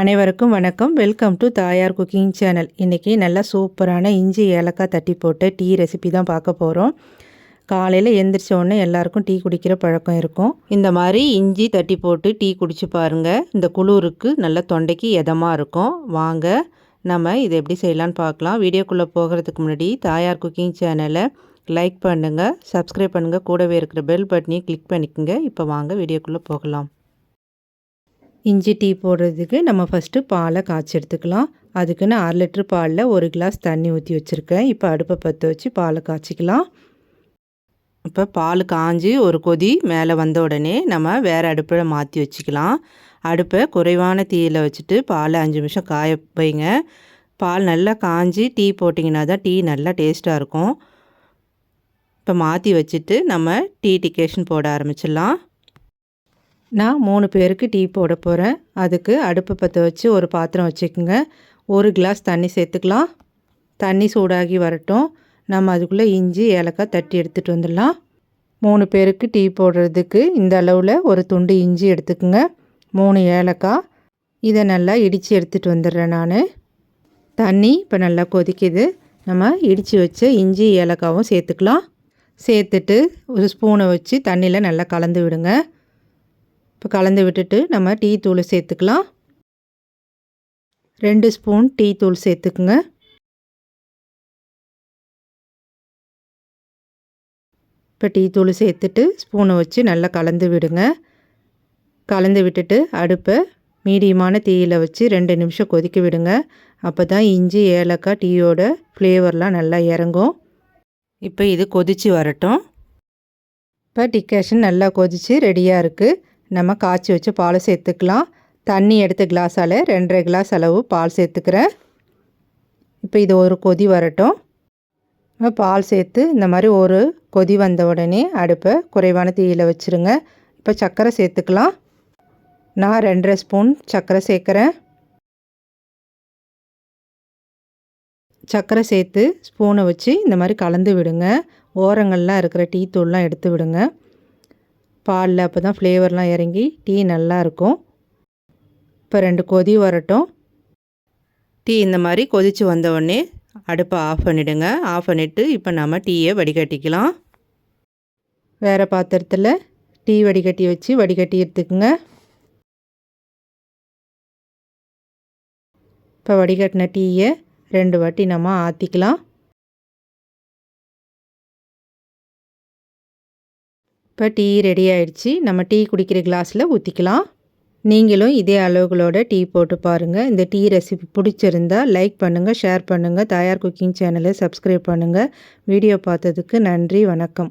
அனைவருக்கும் வணக்கம். Welcome to Thayar cooking channel. இன்றைக்கி நல்லா சூப்பரான இஞ்சி ஏலக்காய் தட்டி போட்டு டீ ரெசிபி தான் பார்க்க போகிறோம் காலையில் எந்திரிச்ச உடனே எல்லாருக்கும் டீ குடிக்கிற பழக்கம் இருக்கும். இந்த மாதிரி இஞ்சி தட்டி போட்டு டீ குடிச்சு பாருங்கள் இந்த குளிருக்கு நல்ல தொண்டைக்கு எதமாக இருக்கும். வாங்க நம்ம இதை எப்படி செய்யலான்னு பார்க்கலாம். வீடியோக்குள்ளே போகிறதுக்கு முன்னாடி தாயார் குக்கிங் சேனலை லைக் பண்ணுங்கள் சப்ஸ்கிரைப் பண்ணுங்கள் கூடவே இருக்கிற பெல் பட்டனையும் கிளிக் பண்ணிக்கோங்க. இப்போ வாங்க வீடியோக்குள்ளே போகலாம். இஞ்சி டீ போடுறதுக்கு நம்ம ஃபஸ்ட்டு பாலை காய்ச்சி எடுத்துக்கலாம் அதுக்குன்னு அரை லிட்ரு பாலில் ஒரு கிளாஸ் தண்ணி ஊற்றி வச்சுருக்கேன். இப்போ அடுப்பை பற்ற வச்சு பாலை காய்ச்சிக்கலாம். இப்போ பால் காஞ்சி ஒரு கொதி மேலே வந்த உடனே நம்ம வேறு அடுப்பில் மாற்றி வச்சுக்கலாம். அடுப்பை குறைவான தீயில் வச்சுட்டு பாலை அஞ்சு நிமிஷம் காய வைங்க. பால் நல்லா காஞ்சி டீ போட்டிங்கன்னா தான் டீ நல்லா டேஸ்ட்டாக இருக்கும். இப்போ மாற்றி வச்சுட்டு நம்ம டீ டிகேஷன் போட ஆரம்பிச்சிடலாம். நான் மூணு பேருக்கு டீ போட போகிறேன் அதுக்கு அடுப்பை பற்ற வச்சு ஒரு பாத்திரம் வச்சுக்கோங்க. ஒரு கிளாஸ் தண்ணி சேர்த்துக்கலாம். தண்ணி சூடாகி வரட்டும். நம்ம அதுக்குள்ளே இஞ்சி ஏலக்காய் தட்டி எடுத்துகிட்டு வந்துடலாம். மூணு பேருக்கு டீ போடுறதுக்கு இந்த அளவில் ஒரு துண்டு இஞ்சி எடுத்துக்கோங்க. மூணு ஏலக்காய். இதை நல்லா இடித்து எடுத்துகிட்டு வந்துடுறேன் நான். தண்ணி இப்போ நல்லா கொதிக்குது. நம்ம இடித்து வச்ச இஞ்சி ஏலக்காவும் சேர்த்துக்கலாம். சேர்த்துட்டு ஒரு ஸ்பூனை வச்சு தண்ணியில் நல்லா கலந்து விடுங்க. இப்போ கலந்து விட்டுட்டு நம்ம டீ தூள் சேர்த்துக்கலாம். ரெண்டு ஸ்பூன் டீ தூள் சேர்த்துக்குங்க. இப்போ டீ தூள் சேர்த்துட்டு ஸ்பூனை வச்சு நல்லா கலந்து விடுங்க. கலந்து விட்டுட்டு அடுப்பை மீடியமான தீயில் வச்சு ரெண்டு நிமிஷம் கொதிக்க விடுங்க. அப்போ தான் இஞ்சி ஏலக்காய் டீயோட ஃப்ளேவர்லாம் நல்லா இறங்கும். இப்போ இது கொதித்து வரட்டும். இப்போ டிக்கேஷன் நல்லா கொதித்து ரெடியாக இருக்குது நம்ம காய்ச்சி வச்சு பால் சேர்த்துக்கலாம். தண்ணி எடுத்த கிளாஸால் ரெண்டரை கிளாஸ் அளவு பால் சேர்த்துக்கிறேன். இப்போ இது ஒரு கொதி வரட்டும். பால் சேர்த்து இந்த மாதிரி ஒரு கொதி வந்த உடனே அடுப்பை குறைவான தீயில் வச்சுருங்க. இப்போ சர்க்கரை சேர்த்துக்கலாம். நான் ரெண்டரை ஸ்பூன் சர்க்கரை சேர்க்குறேன். சர்க்கரை சேர்த்து ஸ்பூனை வச்சு இந்த மாதிரி கலந்து விடுங்க. ஓரங்கள்லாம் இருக்கிற டீ தூள்லாம் எடுத்து விடுங்க. பாலில் அப்போ தான் ஃப்ளேவர்லாம் இறங்கி டீ நல்லாயிருக்கும் இப்போ ரெண்டு கொதி வரட்டும். டீ இந்த மாதிரி கொதித்து வந்தவுடனே அடுப்பை ஆஃப் பண்ணிவிடுங்க ஆஃப் பண்ணிவிட்டு இப்போ நம்ம டீயை வடிகட்டிக்கலாம். வேறு பாத்திரத்தில் டீ வடிகட்டி வச்சு வடிகட்டி எடுத்துக்குங்க. இப்போ வடிகட்டின டீயை ரெண்டு வாட்டி நம்ம ஆற்றிக்கலாம் இப்போ டீ ரெடி ஆயிடுச்சு. நம்ம டீ குடிக்கிற கிளாஸில் ஊற்றிக்கலாம் நீங்களும் இதே அளவுகளோட டீ போட்டு பாருங்கள் இந்த டீ ரெசிபி பிடிச்சிருந்தா லைக் பண்ணுங்கள் ஷேர் பண்ணுங்கள் தயார் குக்கிங் சேனலை சப்ஸ்கிரைப் பண்ணுங்கள் வீடியோ பார்த்ததுக்கு நன்றி வணக்கம்.